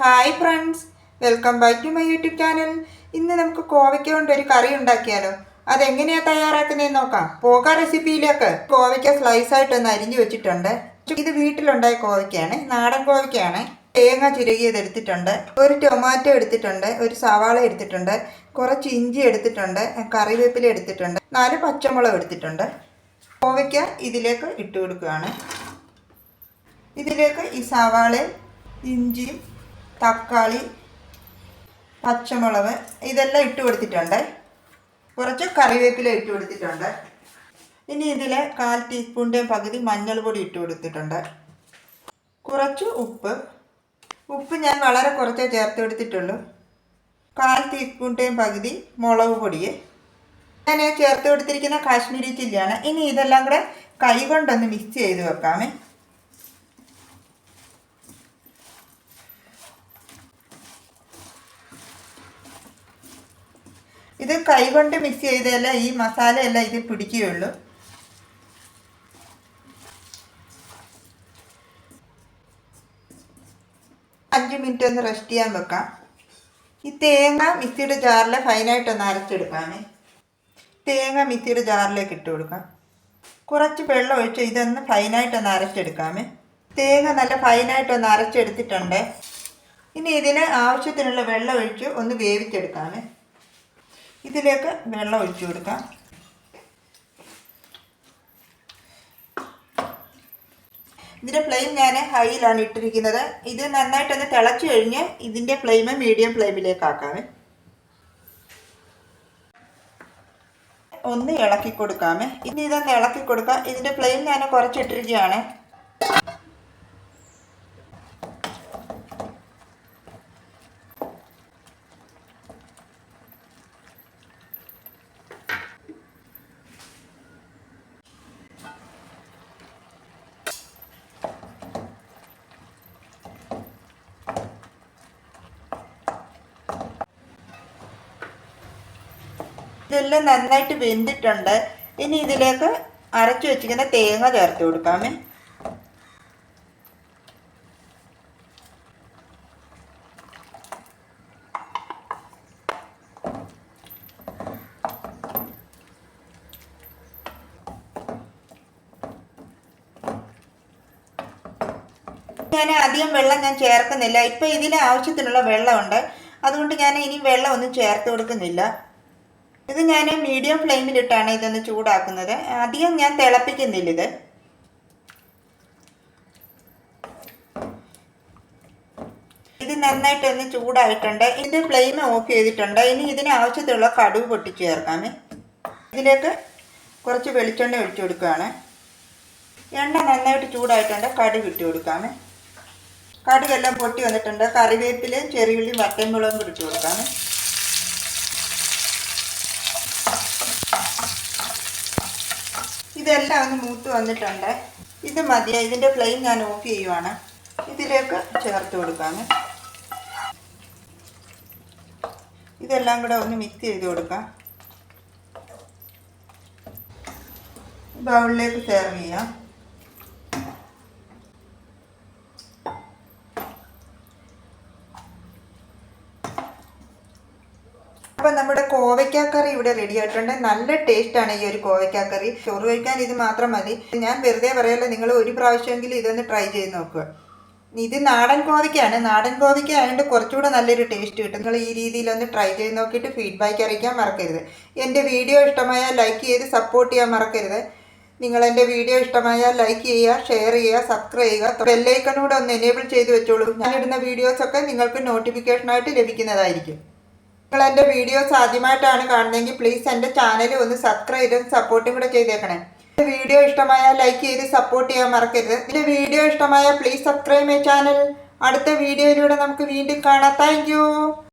Hi friends welcome back to my YouTube channel ഇന്ന് നമുക്ക് കോവയ്ക്ക കൊണ്ട് ഒരു കറി ഉണ്ടാക്കിയാലോ? അതെങ്ങനെയാണ് തയ്യാറാക്കുന്നതെന്ന് നോക്കാം. പോക റെസിപ്പിയിലേക്ക്. കോവയ്ക്ക സ്ലൈസ് ആയിട്ടൊന്ന് അരിഞ്ഞു വെച്ചിട്ടുണ്ട്. ഇത് വീട്ടിലുണ്ടായ കോവയ്ക്കയാണ്. നാടൻ കോവയ്ക്കയാണ്. തേങ്ങ ചിരകിയത് എടുത്തിട്ടുണ്ട്. ഒരു ടൊമാറ്റോ എടുത്തിട്ടുണ്ട്. ഒരു സവാള എടുത്തിട്ടുണ്ട്. കുറച്ച് ഇഞ്ചി എടുത്തിട്ടുണ്ട്. കറിവേപ്പില എടുത്തിട്ടുണ്ട്. നാല് പച്ചമുളക് എടുത്തിട്ടുണ്ട്. കോവയ്ക്ക ഇതിലേക്ക് ഇട്ട് കൊടുക്കുകയാണ്. ഇതിലേക്ക് ഈ സവാളയും ഇഞ്ചിയും തക്കാളി പച്ചമുളക് ഇതെല്ലാം ഇട്ട് കൊടുത്തിട്ടുണ്ട്. കുറച്ച് കറിവേപ്പില ഇട്ട് കൊടുത്തിട്ടുണ്ട്. ഇനി ഇതിൽ കാൽ ടീസ്പൂണിന്റെ പകുതി മഞ്ഞൾ പൊടി ഇട്ട് കൊടുത്തിട്ടുണ്ട്. കുറച്ച് ഉപ്പ്. ഉപ്പ് ഞാൻ വളരെ കുറച്ചേ ചേർത്ത് കൊടുത്തിട്ടുള്ളൂ. കാൽ ടീസ്പൂണിന്റെയും പകുതി മുളക് പൊടി. ഞാൻ ചേർത്ത് കൊടുത്തിരിക്കുന്ന കാശ്മീരി ചില്ലിയാണ്. ഇനി ഇതെല്ലാം കൂടെ കൈ കൊണ്ടൊന്ന് മിക്സ് ചെയ്ത് വെക്കാമേ. ഇത് കൈകൊണ്ട് മിക്സ് ചെയ്താലേ ഈ മസാലയെല്ലാം ഇത് പിടിക്കുകയുള്ളൂ. അഞ്ച് മിനിറ്റ് ഒന്ന് റെസ്റ്റ് ചെയ്യാൻ വെക്കാം. ഈ തേങ്ങ മിക്സിയുടെ ജാറിൽ ഫൈനായിട്ടൊന്ന് അരച്ചെടുക്കാമേ. തേങ്ങ മിക്സിയുടെ ജാറിലേക്ക് ഇട്ട് കൊടുക്കാം. കുറച്ച് വെള്ളം ഒഴിച്ച് ഇതൊന്ന് ഫൈനായിട്ടൊന്ന് അരച്ചെടുക്കാമേ. തേങ്ങ നല്ല ഫൈനായിട്ട് ഒന്ന് അരച്ചെടുത്തിട്ടുണ്ട്. ഇനി ഇതിന് ആവശ്യത്തിനുള്ള വെള്ളം ഒഴിച്ച് ഒന്ന് വേവിച്ചെടുക്കാമേ. ഇതിലേക്ക് വെള്ളം ഒഴിച്ചു കൊടുക്കാം. ഇതിന്റെ ഫ്ലെയിം ഞാൻ ഹൈയിലാണ് ഇട്ടിരിക്കുന്നത്. ഇത് നന്നായിട്ടൊന്ന് തിളച്ചു കഴിഞ്ഞ് ഇതിന്റെ ഫ്ലെയിം മീഡിയം ഫ്ലെയിമിലേക്ക് ആക്കാമേ ഒന്ന് ഇളക്കി കൊടുക്കാമേ ഇനി ഇതൊന്ന് ഇളക്കി കൊടുക്കാം. ഇതിന്റെ ഫ്ലെയിം ഞാൻ കുറച്ചിട്ടിരിക്കുകയാണ്. ഇതെല്ലാം നന്നായിട്ട് വെന്തിട്ടുണ്ട്. ഇനി ഇതിലേക്ക് അരച്ചു വെച്ചിരിക്കുന്ന തേങ്ങ ചേർത്ത് കൊടുക്കാമേ. ഞാൻ അധികം വെള്ളം ഞാൻ ചേർക്കുന്നില്ല. ഇപ്പൊ ഇതിന് ആവശ്യത്തിനുള്ള വെള്ളമുണ്ട്. അതുകൊണ്ട് ഞാൻ ഇനി വെള്ളം ഒന്നും ചേർത്ത് കൊടുക്കുന്നില്ല. ഇത് ഞാൻ മീഡിയം ഫ്ലെയിമിലിട്ടാണ് ഇതൊന്ന് ചൂടാക്കുന്നത്. അധികം ഞാൻ തിളപ്പിക്കുന്നില്ല ഇത്. ഇത് നന്നായിട്ടൊന്ന് ചൂടായിട്ടുണ്ട്. ഇതിന്റെ ഫ്ലെയിം ഓഫ് ചെയ്തിട്ടുണ്ട്. ഇനി ഇതിന് ആവശ്യത്തിലുള്ള കടുവ് പൊട്ടിച്ച് ചേർക്കാമേ. ഇതിലേക്ക് കുറച്ച് വെളിച്ചെണ്ണ ഒഴിച്ചു കൊടുക്കുകയാണ്. എണ്ണ നന്നായിട്ട് ചൂടായിട്ടുണ്ട്. കടുക് ഇട്ട് കൊടുക്കാമേ. കടുകെല്ലാം പൊട്ടി വന്നിട്ടുണ്ട്. കറിവേപ്പിലയും ചെറിയുള്ളിയും വറ്റൻമുളകും മുളകും ഇട്ട് കൊടുക്കാമേ. ഇതെല്ലാം ഒന്ന് മൂത്ത് വന്നിട്ടുണ്ട്. ഇത് മതി ഇതിന്റെ ഫ്ലെയിം ഞാൻ ഓഫ് ചെയ്യുവാണ്. ഇതിലേക്ക് ചേർത്ത് കൊടുക്കാം. ഇതെല്ലാം കൂടെ ഒന്ന് മിക്സ് ചെയ്ത് കൊടുക്കാം. ബൗളിലേക്ക് സെർവ് ചെയ്യാം. അപ്പം നമ്മുടെ കോവയ്ക്കാക്കറി ഇവിടെ റെഡി ആയിട്ടുണ്ട്. നല്ല ആണ് ഈ ഒരു കോവയ്ക്കാക്കറി. ചോറ് കഴിക്കാൻ ഇത് മാത്രം മതി. ഞാൻ വെറുതെ പറയല്ല നിങ്ങൾ ഒരു പ്രാവശ്യമെങ്കിലും ഇതൊന്ന് ട്രൈ ചെയ്ത് നോക്കുക. ഇത് നാടൻ കോവയ്ക്കാണ്. നാടൻ കോവയ്ക്ക ആയതുകൊണ്ട് കുറച്ചുകൂടെ നല്ലൊരു ടേസ്റ്റ് കിട്ടും. നിങ്ങൾ ഈ രീതിയിലൊന്ന് ട്രൈ ചെയ്ത് നോക്കിയിട്ട് ഫീഡ്ബാക്ക് അറിയിക്കാൻ മറക്കരുത്. എന്റെ വീഡിയോ ഇഷ്ടമായാൽ ലൈക്ക് ചെയ്ത് സപ്പോർട്ട് ചെയ്യാൻ മറക്കരുത്. നിങ്ങൾ എന്റെ വീഡിയോ ഇഷ്ടമായാൽ ലൈക്ക് ചെയ്യുക ഷെയർ ചെയ്യുക സബ്സ്ക്രൈബ് ചെയ്യുക. ബെല്ലൈക്കണൂടെ ഒന്ന് എനേബിൾ ചെയ്ത് വെച്ചോളൂ. ഞാനിടുന്ന വീഡിയോസൊക്കെ നിങ്ങൾക്ക് നോട്ടിഫിക്കേഷനായിട്ട് ലഭിക്കുന്നതായിരിക്കും. നിങ്ങൾ എന്റെ വീഡിയോസ് ആദ്യമായിട്ടാണ് കാണുന്നതെങ്കിൽ പ്ലീസ് എന്റെ ചാനൽ ഒന്ന് സബ്സ്ക്രൈബ് ചെയ്തും സപ്പോർട്ടും കൂടെ ചെയ്തേക്കണേ. വീഡിയോ ഇഷ്ടമായ ലൈക്ക് ചെയ്ത് സപ്പോർട്ട് ചെയ്യാൻ മറക്കരുത്. എന്റെ വീഡിയോ ഇഷ്ടമായാൽ പ്ലീസ് സബ്സ്ക്രൈബ് മൈ ചാനൽ അടുത്ത വീഡിയോയിലൂടെ നമുക്ക് വീണ്ടും കാണാം. താങ്ക്